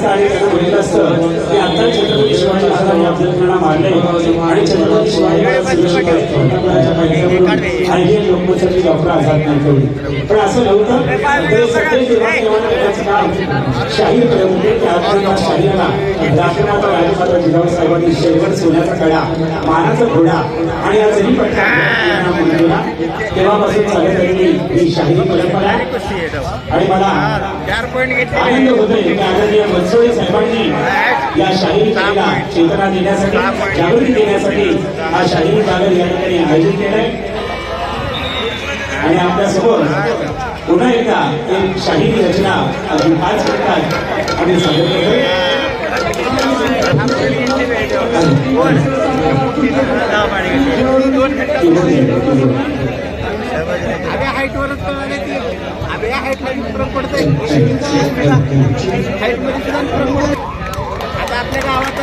असतं आणि त्यांना म्हटलं असतं. की आता छत्रपती शिवाजी महाराजांनी अफजलखानाला मारले आणि छत्रपती शिवाजी महाराज सुरक्षित आहेत. पंतप्रधानांच्या पाठीमागून आणि हे लोकमतसाठी डॉक्टर आझाद नाही ठेवली पण असं नव्हतं. ते सगळे निर्माण निर्माण करण्याचं काम शाहीरकडे होते त्या आपल्याला शाहीराला दाखवण्याचा राजमात्र जिजाऊ साहेबांनी शेवट सोन्याचा कडा मानाचा घोडा आणि तेव्हापासून चालत आलेली ही शाहिरी परंपरा. आणि मला आनंद होतोय की आदरणीय मनसोडे साहेबांनी या शाहिरी कलेला चेतना देण्यासाठी जागृती देण्यासाठी हा शाहिरी कागद या ठिकाणी आयोजित केलाय. आणि आपल्यासमोर पुन्हा एकदा एक शाहिरी रचना अगदी पाच मिनिटात आम्ही सादर. अबे हाईट वरच कळाले ती. अबे हाईटला फरक पडतंय. हाईट